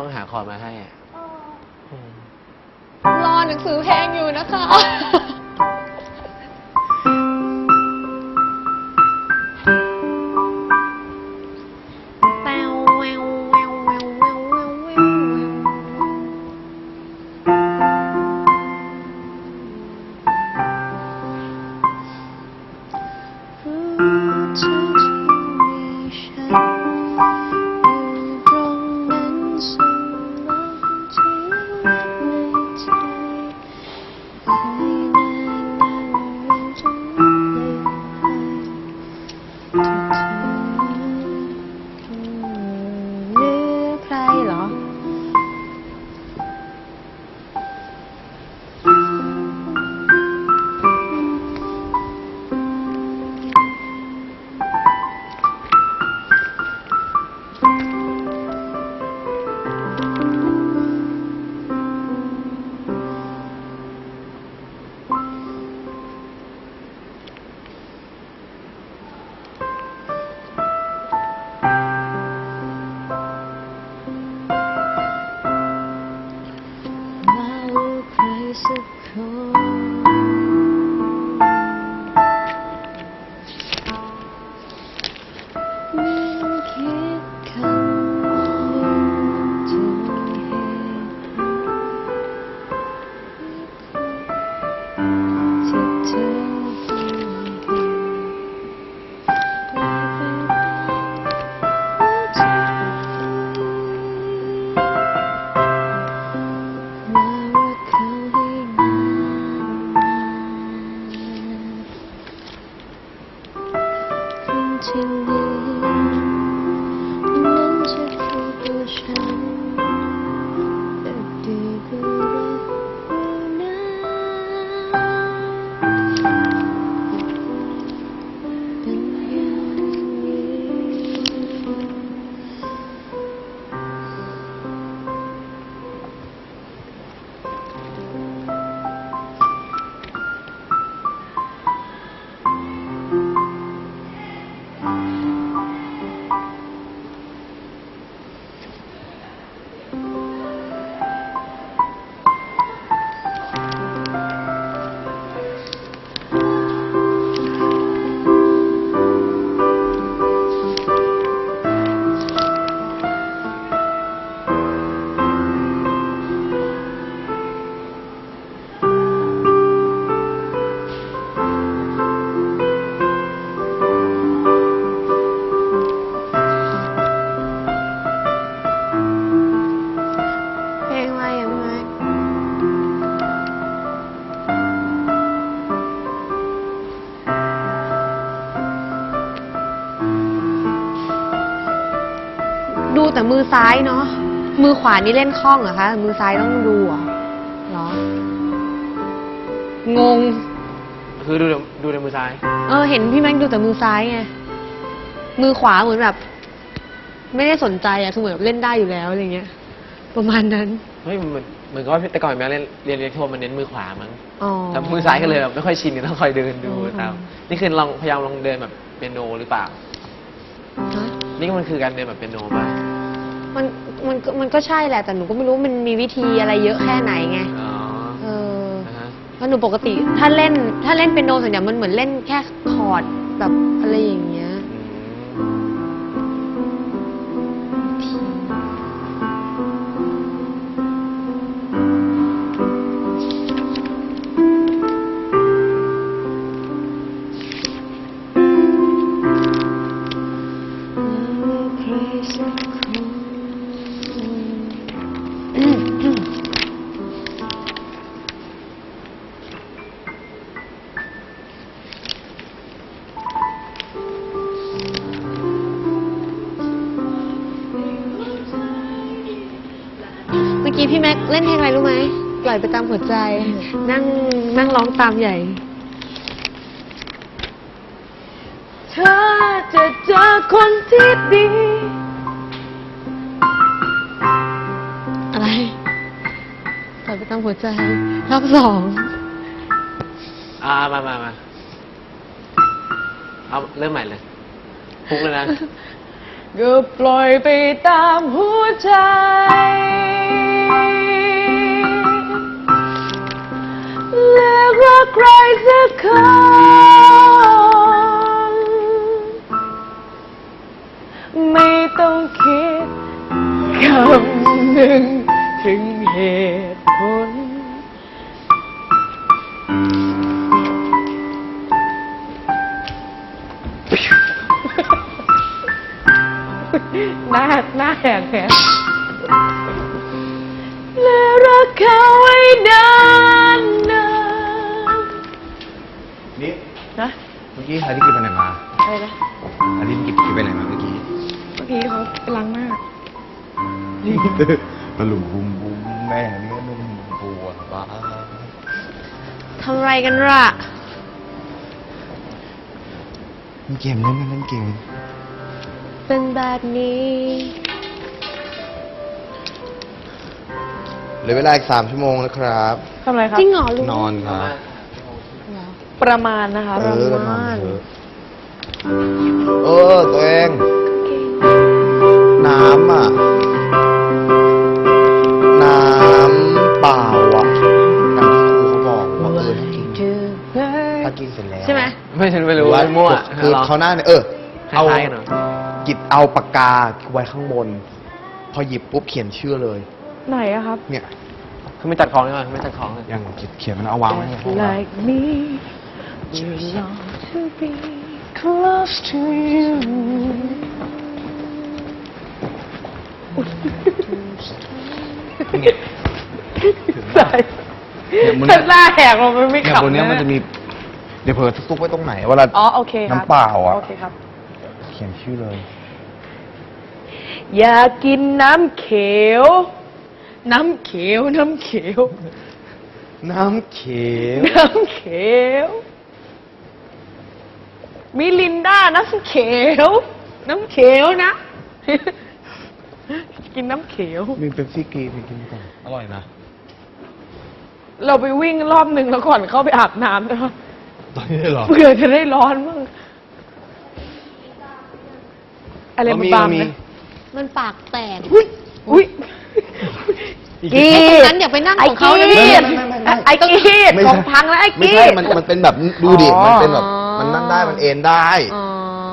ต้องหาคอร์ดมาให้อะอืมรอหนังสือเพลงอยู่นะคะ ซ้ายเนาะ มือขวานี่เล่นคล่องเหรอคะ มือซ้ายต้องดูเหรอเหรองง คือดูในดูในมือซ้าย เออ เห็นพี่แม็กดูแต่มือซ้ายไง มือขวาเหมือนแบบ ไม่ได้สนใจอะคือเหมือนแบบเล่นได้อยู่แล้วอะไรเงี้ย ประมาณนั้น เฮ้ย เหมือนเหมือนกับว่าแต่ก่อนแม่เล่นเรียนเรียนโทมันเน้นมือขวามั้งอ๋อ แต่มือซ้ายก็เลยแบบไม่ค่อยชินต้องคอยเดินดูอืมตามนี่คือลองพยายามลองเดินแบบเปียโนหรือเปล่าฮะนี่ก็มันคือการเดินแบบเปียโนป่ะ มันมันก็มันก็ใช่แหละ แต่หนูก็ไม่รู้มันมีวิธีอะไรเยอะแค่ไหนไง อ๋อเออนะฮะเพราะหนูปกติถ้าเล่นถ้าเล่นเป็นโนส่วนใหญ่มันเหมือนเล่นแค่คอร์ดแบบอะไรอย่างเกี้พี่แม็กเล่นเพลงอะไรรู้ไหมปล่อยไปตามหัวใจ นั่งนั่งร้องตามใหญ่ เธอจะเจอคนที่ดี อะไร ปล่อยไปตามหัวใจรอบสองอ่ามามามาเอาเริ่มใหม่เลยพุกเลยนะ ก็ปล่อยไปตามหัวใจ ใครสักคนไม่ต้องคิดคำหนึ่งถึงเหตุผล หน้าหน้าแหกแหกและรักเขาไว้นา มื่อกี้ฮาริกินไปไหนมาอะไรนะฮาริกินไปไหนมาเมื่อกี้ เมื่อกี้เขาไปล้างหน้าตะลุมบุมบุมแม่เนื้อนุ่มบัวบ้าทำไรกันล่ะเล่นเกมเล่นเล่นเกม เป็นแบบนี้เหลือเวลาอีกสามชั่วโมงแล้วครับ ทำอะไรครับ จริงเหรอลุง นอนครับ ประมาณนะคะเอประอก็นอมานณเถอะเออ ตัวเอง น้ำอะ น้ำเปล่าอะน้ำที่ครูเขาบอกว่าเออถ้ากินถ้ากินเสร็จแล้วใช่ไหมไม่ฉันไม่รู้หอว่ามั่วคือลงเขาหน้าเนี่ยเออคล้ายๆกันเหรอหยิบเอาปากกาไว้ข้างบน พอหยิบปุ๊บเขียนชื่อเลย ไหนอะครับ เนี่ยเขาไม่ตัดของเลยไม่ตัดของเลยยังเขียนมันเอาวางไว้ในห้อง like me you long to be close to you ใช่เนี่ยมันฉันหน้าแหกเราไม่เนี่ยขับบนเนี้ยมันจะมี เดี๋ยวเผื่อซุกไว้ตรงไหนเวลา อ๋อโอเคครับน้ำเปล่าอะโอเคครับ เขียนชื่อเลย อยากกินน้ำเขียว น้ำเขียว น้ำเขียว น้ำเขียว น้ำเขียว มิลินดาน้ำเขียว น้ำเขียวนะ กินน้ำเขียว มีเป็นซี่กรีนไปกินก่อนอร่อยนะ เราไปวิ่งรอบหนึ่งแล้วก่อนเข้าไปอาบน้ำนะคะตอนนี้ได้เหรอเผื่อจะได้ร้อนมั่งอะไรเรามามีบางเรามีนะมันปากแตกอุ้ยอุ้ยกีไอ้ตรงนั้นอย่าไปนั่งของเขานะไอ้กีดไม่ไม่ไม่ไม่ไอ้กีดไม่ขใช่องพังแล้วไอ้ไม่กีใช่ดมันมันเป็นแบบดูดิอ๋อมันเป็นแบบ มันนั่นได้มันเอ็นได้อ๋อ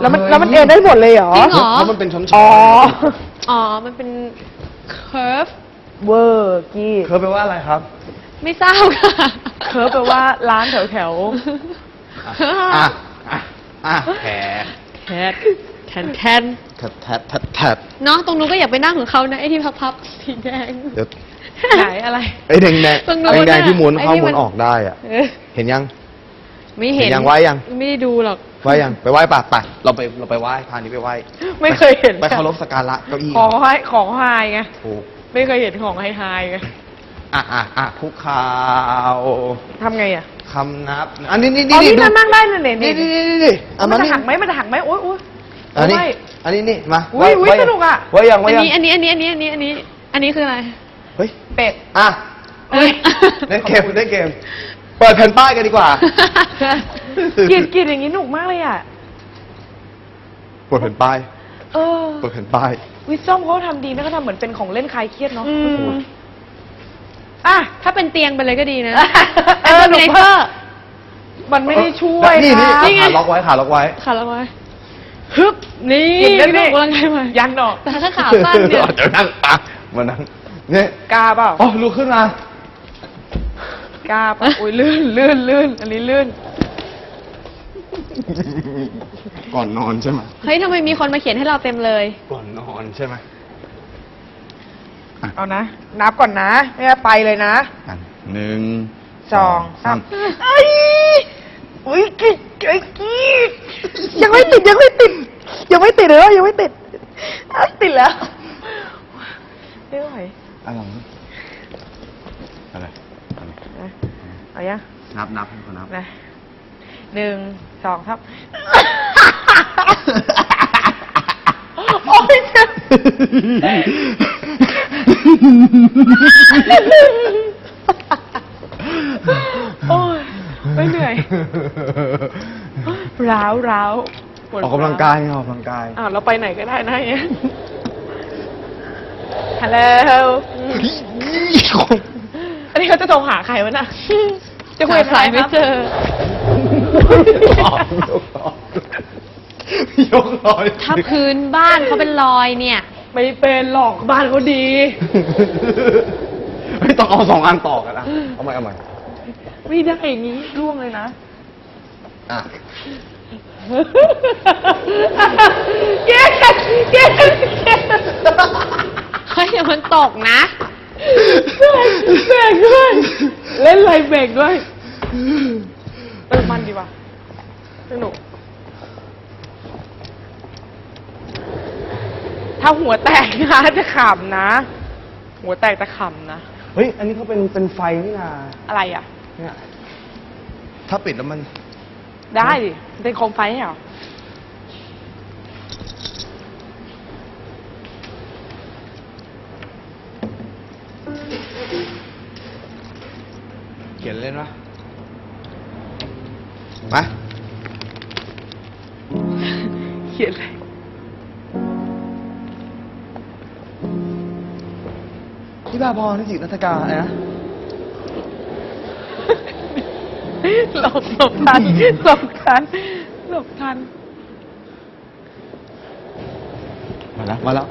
แล้วมันแล้วมันเอ็นได้หมดเลยเหรอจริงเหรอ เพราะมันเป็นช้อนๆอ๋ออ๋อ มันเป็น curve เวอร์กีดเคยแปลว่าอะไรครับ ไม่ทราบค่ะเคิร์ฟแปลว่าร้านแถวแถวอะอะอะแผลแทนแทนแทนแทดแทดแทดแทดเนาะตรงนู้นก็อย่าไปนั่งของเขานะไอ้ที่พับๆสีแดงเดี๋ยวๆไหนอะไร ไอ้แดงแดงตรงนู้นไอ้แดงน่ะที่ม้วนไอ้เข้าที่ม้วมันนออกได้อะเออเห็นยัง ไม่เห็นเห็นยังไว้ยัง ไม่ได้ดูหรอกไหว้ยังไปไหว้ป่ะไปเราไปเราไปไหว้พานี้ไปไหว้ไม่เคยเห็น ไปเคารพสักการะเก้าอี้ของให้ของไฮไงถูกไม่เคยเห็นของไฮไฮไงอะอะอะคุกข่าวทำไงอะคำนับ อันนี้นี่อ๋อนี่นี่ดูนั่งนั่งได้เลยเนี่ยนี่นี่นี่นี่นี่อะมันมาจะนี่หักไหมมันจะหักไหมโอ๊ยโอ๊ยอันนี้ไม่อันนี้นี่มาอุ๊ยอุ๊ยไว้สนุกอะไว้ยังไว้อันยังนี้อันนี้อันนี้อันนี้อันนี้อันนี้อันนี้คืออะไรเฮ้ยเป็ดอะเอ้ยเล่นเกมเล่นเกม เปิดแผ่นป้ายกันดีกว่ากินกินอย่างนี้หนุกมากเลยอะ เปิดแผ่นป้าย เออ เปิดแผ่นป้าย วิซอมเขาทำดีนะเขาทำเหมือนเป็นของเล่นคลายเครียดเนาะอืมอะ ถ้าเป็นเตียงไปเลยก็ดีนะเออหนุกเตมาอกร์มันไม่ได้ช่วยนี่นี่ครับนี่ไงขาล็อกไว้ขาล็อกไว้ขาแล้วไว้ฮึบนี่เห็นได้ไหมนี่ออกกำลังกายมายันเนาะแต่ถ้าขาสั้นเนี่ยเดี๋ยวนั่งอะมานั่งเนี่ยกล้าเปล่าอ๋อลุกขึ้นมา กล้าเปล่าอุ้ยลื่นลื่นลื่นอันนี้ลื่น ก่อนนอนใช่ไหมเฮ้ยทำไมมีคนมาเขียนให้เราเต็มเลย ก่อนนอนใช่ไหมเอานะ นับก่อนนะ ไม่งั้นไปเลยนะอะหนึ่งสองสามไอ้ยอุ้ยกิ๊กไอ้กิ๊กยังไม่ติดยังไม่ติด ยังไม่ติดเลยยังไม่ติดอ้าวติดแล้วไม่ไหว อะไรอะไรอะไร นะเอายังนับนับให้เขานับนะหนึ่งสองครับ โอ้ยเจ็บโอ้ยไม่เหนื่อยร้าวร้าวปวดออกกำลังกายไงออกกำลังกายอ้าวเราไปไหนก็ได้นะอย่างเงี้ยฮัลโหลอันนี้ เขาจะโทรหาใครวะน่ะ จะคุยกับใครหาใครไม่เจอ ยกรอยถ้าพื้นบ้านเขาเป็นรอยเนี่ย ไม่เป็นหลอกบ้านเขาดีเฮ้ยต้องเอาสองอันต่อกันอะเอาใหม่เอาใหม่ไม่ได้อย่างนี้ร่วงเลยนะ อะ เย้เย้เย้ เฮ้ยเดี๋ยวมันตกนะ เบรกด้วย เล่นอะไรเบรกด้วยเออมันดีว่ะสนุก ถ้าหัวแตกนะจะขำนะ หัวแตกจะขำนะ เฮ้ย อันนี้เขาเป็นเป็นไฟนี่นาอะไรอะ เนี่ย ถ้าปิดแล้วมัน ได้ดิมันเป็นโคมไฟให้เหรอ เขียนเล่นปะมาเขียนอะไรที่บ้าบอนิสิตนัฐกาอะไรนะหลบหลบทันหลบทันหลบทัน มาแล้ว มาแล้ว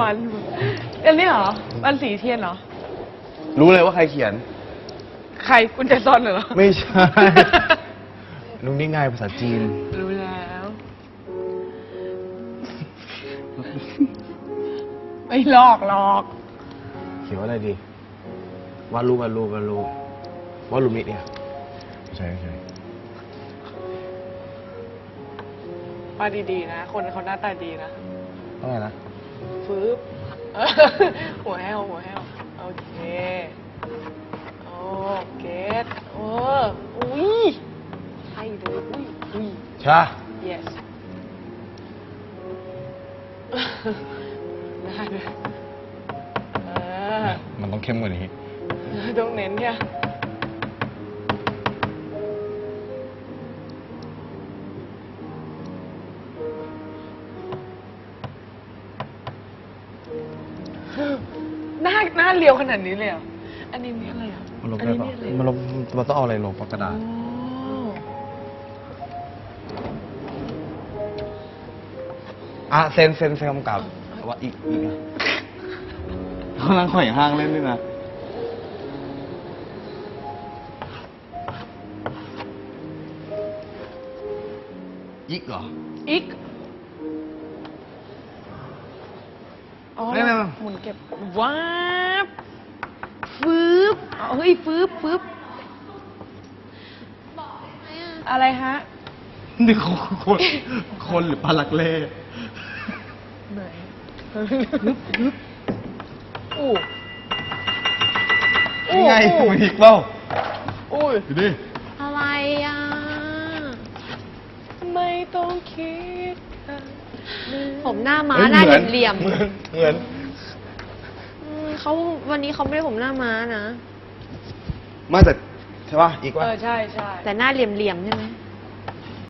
มัน อันนี้เหรอมันสีเทียนเหรอ รู้เลยว่าใครเขียน ใครกุญแจซ่อนเหรอ ไม่ใช่ ลุงนี่ไงภาษาจีน รู้แล้ว ไม่หลอกหรอก เขียนว่าอะไรดีวาดรูปวาดรูปวาดรูปวาดรูปมิเนี่ย ใช่ใช่ ว่าดีๆนะ คนเขาหน้าตาดีนะต้องไงนะฟืบเออหัวแห้วหัวแห้วโอเค โอเกตเอออุ้ยใช่เลยอุ้ยอุ้ยใช่ปะ yes ได้เลยเออมันต้องเข้มกว่านี้ต้องเน้นเนี่ยาหน้าเรียวขนาดนี้เลยเหรออันนี้นี่อะไรอะมันลบอันได้นี้ปะนี่อะไรมันลบมันต้องเอาอะไรลบปากกระดาษ อ๋ออะเซนเซนเซนกำกับว่าอีกอีกนะเขาลังข่อยห้างเล่นด้วยนะยิกเหรอ อีก ไม่ไม่ไม่ หมุนเก็บว้าบฟืบอ๋อเฮ้ยฟืบฟืบอะไรฮะ นี่เขาคนคนหรือปลาลักเล่ไหนอู้นี่ไงมันอีกเปล่าอุ้ยดูดิอะไรอะ ไม่ต้องคิดค่ะ ผมหน้าม้าฮ้หน้ามือนเหลี่ยมเหมือนเหมือนๆอืมเขาวันนี้เขาไม่ได้ผมหน้าม้านะ มาแต่ใช่ป่ะอีกว่า เออใช่ใช่แต่หน้าเหลี่ยมๆใช่ไหม